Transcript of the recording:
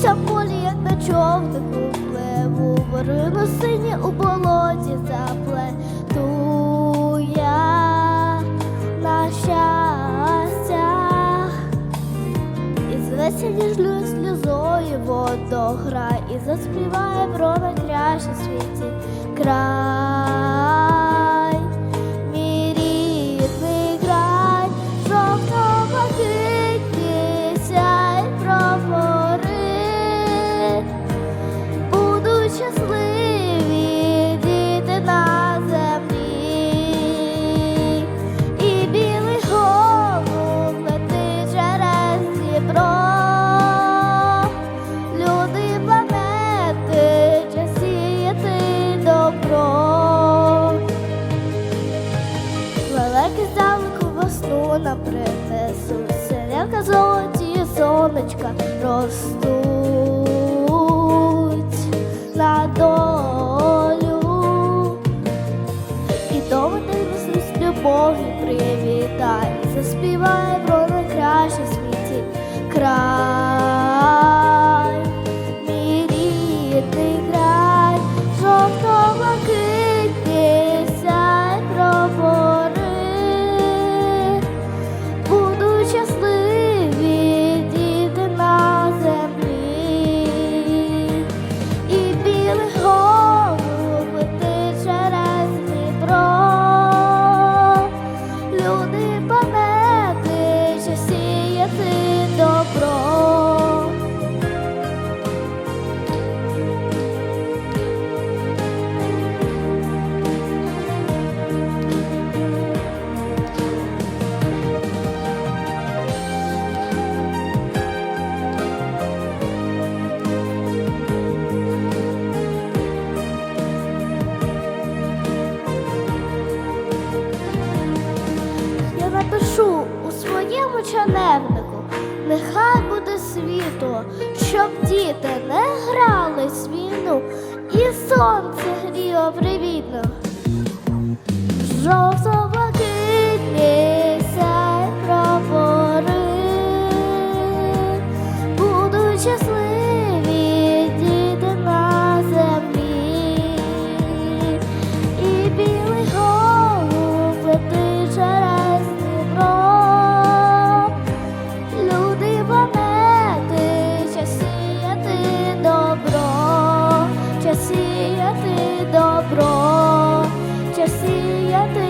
Вся полі, як на човнику пливу, Ворино сині у болоті заплету я на щастя, і звеся ніжлюю сльозою водогра, і заспіває про найкраще світі край. ластуна принесу, синенка золоті сонечка ростуть на долю. І доводи весну з любов'ю привітай, Заспіває про найкраще світі. коченевнику, нехай буде світло, щоб діти не грали з війну і сонце гріло привітно. তুই